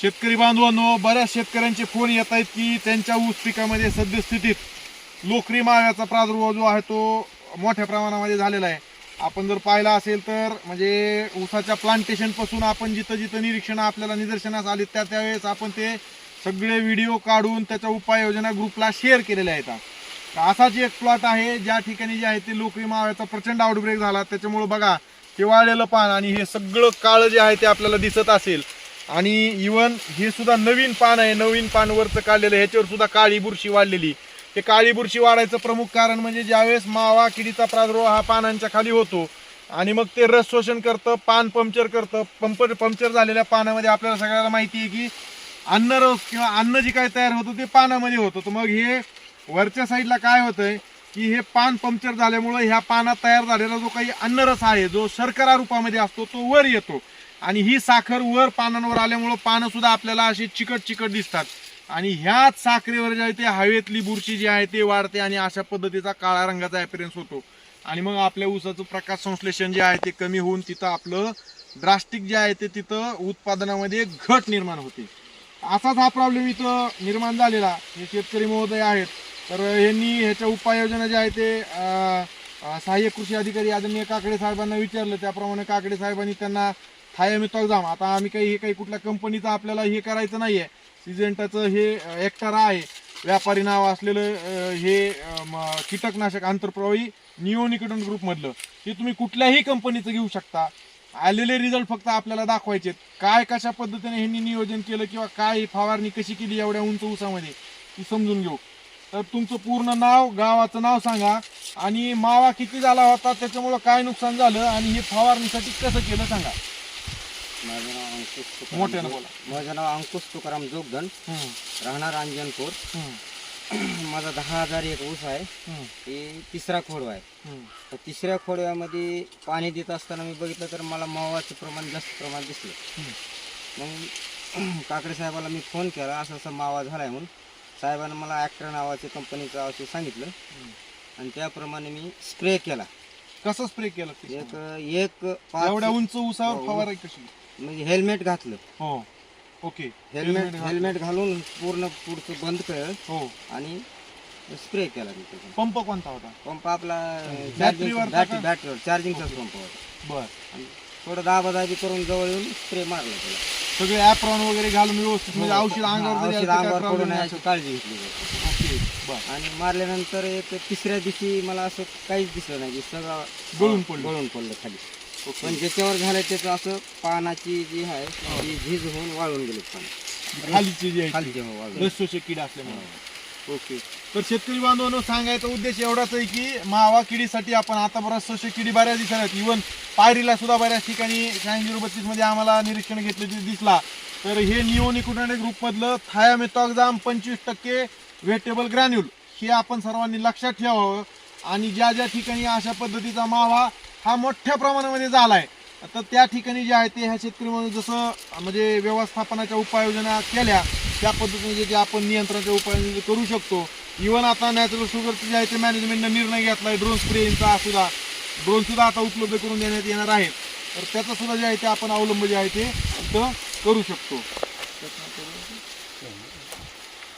शेतकरी बांधवांनो बऱ्याच शेतकऱ्यांचे फोन येत आहेत की त्यांच्या ऊस पिकामध्ये सद्यस्थितीत लोकरी माव्याचा प्रादुर्भाव जो आहे तो मोठ्या प्रमाणामध्ये झालेला आहे. आपण जर पाहिला असेल तर म्हणजे ऊसाच्या प्लांटेशनपासून आपण जिथं जिथं निरीक्षणं आपल्याला निदर्शनास आली त्या त्यावेळेस आपण ते सगळे व्हिडिओ काढून त्याच्या उपाययोजना ग्रुपला शेअर केलेल्या आहेत. तर असाच एक प्लॉट आहे ज्या ठिकाणी जे आहे ते लोकरी माव्याचा प्रचंड आउटब्रेक झाला. त्याच्यामुळे बघा हे वाळलेलं पान आणि हे सगळं काळं जे आहे ते आपल्याला दिसत असेल. आणि इवन हे सुद्धा नवीन पान आहे. नवीन पान वरचं काढलेलं ह्याच्यावर सुद्धा काळी बुरशी वाढलेली. ते काळी बुरशी वाढायचं प्रमुख कारण म्हणजे ज्यावेळेस मावा किडीचा प्रादुर्भाव हा पानांच्या खाली होतो आणि मग ते रस शोषण करतं पान पंक्चर करतं. पंप पंक्चर झालेल्या पानामध्ये आपल्याला सगळ्याला माहिती आहे की अन्नरस किंवा अन्न जे काय तयार होतं ते पानामध्ये होतं. तर मग हे वरच्या साईडला काय होतंय की हे पान पंक्चर झाल्यामुळं ह्या पानात तयार झालेला जो काही अन्नरस आहे जो शर्करा रूपामध्ये असतो तो वर येतो. आणि ही साखर वर पानांवर आल्यामुळं पानं सुद्धा आपल्याला अशी चिकट चिकट दिसतात. आणि ह्याच साखरेवर जे आहे ते हवेतली बुरशी जी आहे ते वाढते आणि अशा पद्धतीचा काळ्या रंगाचा ॲपिरन्स होतो. आणि मग आपल्या ऊसाचं प्रकाश संश्लेषण जे आहे ते कमी होऊन तिथं आपलं ड्रास्टिक जे आहे ते तिथं उत्पादनामध्ये घट निर्माण होते. असाच हा प्रॉब्लेम इथं निर्माण झालेला. हे शेतकरी महोदय आहेत. तर यांनी ह्याच्या उपाययोजना ज्या आहे ते सहाय्यक कृषी अधिकारी आदरणीय काकडे साहेबांना विचारलं. त्याप्रमाणे काकडे साहेबांनी त्यांना थायमिथॉक्झाम आता आम्ही काही हे काही कुठल्या कंपनीचं आपल्याला हे करायचं नाही आहे सिजेंटाचं हे अं, आहे. व्यापारी नाव असलेलं हे कीटकनाशक आंतरप्रवाही निओनिकडन ग्रुपमधलं. हे तुम्ही कुठल्याही कंपनीचं घेऊ शकता. आलेले रिझल्ट फक्त आपल्याला दाखवायचे काय कशा पद्धतीने ह्यांनी नियोजन केलं किंवा काय फवारणी कशी केली एवढ्या उंच उसामध्ये ती समजून घेऊ. तर तुमचं पूर्ण नाव गावाचं नाव सांगा. आणि मावा किती झाला होता त्याच्यामुळं काय नुकसान झालं आणि हे फवारणीसाठी कसं केलं सांगा. माझं नाव अंकुश तुकाराम जोग- बोला. माझं नाव अंकुश तुकाराम जोगदंड. हम्म, राहणार अंजनपूर हम्म, माझा दहा हजार एक ऊस आहे. हम्म, हे तिसरा खोडवा आहे. हम्म. तर तिसऱ्या खोडव्यामध्ये पाणी देत असताना मी बघितलं तर मला मावाचं प्रमाण जास्त प्रमाण दिसलं. मग काकडे साहेबाला मी फोन केला. असं असं मावा झालाय म्हणून. साहेबांना मला ॲक्टर नावाच्या कंपनीचं औषध सांगितलं. आणि त्याप्रमाणे मी स्प्रे केला. कसं स्प्रे केलं ते एक. एक पाच एवढ्या उंच ऊसावर हो, फवाराई कशी? म्हणजे हेल्मेट घातलं. हो. ओके. हेल्मेट. हेल्मेट घालून पूर्ण पुढचं बंद केलं. हो. आणि स्प्रे केला मी त्याचा पंप कोणता होता? पंप आपला का? बॅटरीवर चार्जिंगचाच पंप होता. बर. थोडं दाबादाबी करून जवळ येऊन स्प्रे मारला त्याला. सगळे ॲप्रॉन वगैरे घालून व्यवस्थित म्हणजे औषध अंगावर जरी हो. औषध काय अंगावर problem पडू नये नाही. अशी काळजी घेतली जाते. ओके बर. आणि मारल्यानंतर एक तिसऱ्या दिवशी मला असं काहीच दिसलं नाही की सगळं गळून पडलं. गळून पडलं खाली. पण ज्याच्यावर झालं त्याचं असं पानाची जी आहे हो. ती झीज होऊन वाळून गेली पान. खालीची जी आहे वाळून. किडा असल्यामुळे. ओके. तर शेतकरी बांधवांनो सांगायचा उद्देश एवढाच आहे की मावा किडीसाठी आपण आता बऱ्याच शोषक किडी बऱ्याच दिसत इवन पायरीला सुद्धा बऱ्याच ठिकाणी शहाऐंशी झिरो बत्तीसमध्ये आम्हाला निरीक्षण घेतले दिसला. तर हे निओनिकुटाने ग्रुपमधलं थायामेथॉक्झाम पंचवीस टक्के व्हेटेबल ग्रॅन्युल. हे आपण सर्वांनी लक्षात ठेवावं. आणि ज्या ज्या ठिकाणी अशा पद्धतीचा मावा हा मोठ्या प्रमाणामध्ये झाला आहे तर त्या ठिकाणी जे आहे ते ह्या शेतकरी म्हणून जसं म्हणजे व्यवस्थापनाच्या उपाययोजना केल्या त्या पद्धतीने जे जे आपण नियंत्रणाच्या उपाययोजना जे करू शकतो. इवन आता नॅचरल शुगरचं जे आहे ते मॅनेजमेंटनं निर्णय घेतला आहे ड्रोन स्प्रेचा सुद्धा. ड्रोन सुद्धा आता उपलब्ध करून देण्यात येणार आहेत तर त्याचा सुद्धा जे आहे ते आपण अवलंब जे आहे ते करू शकतो.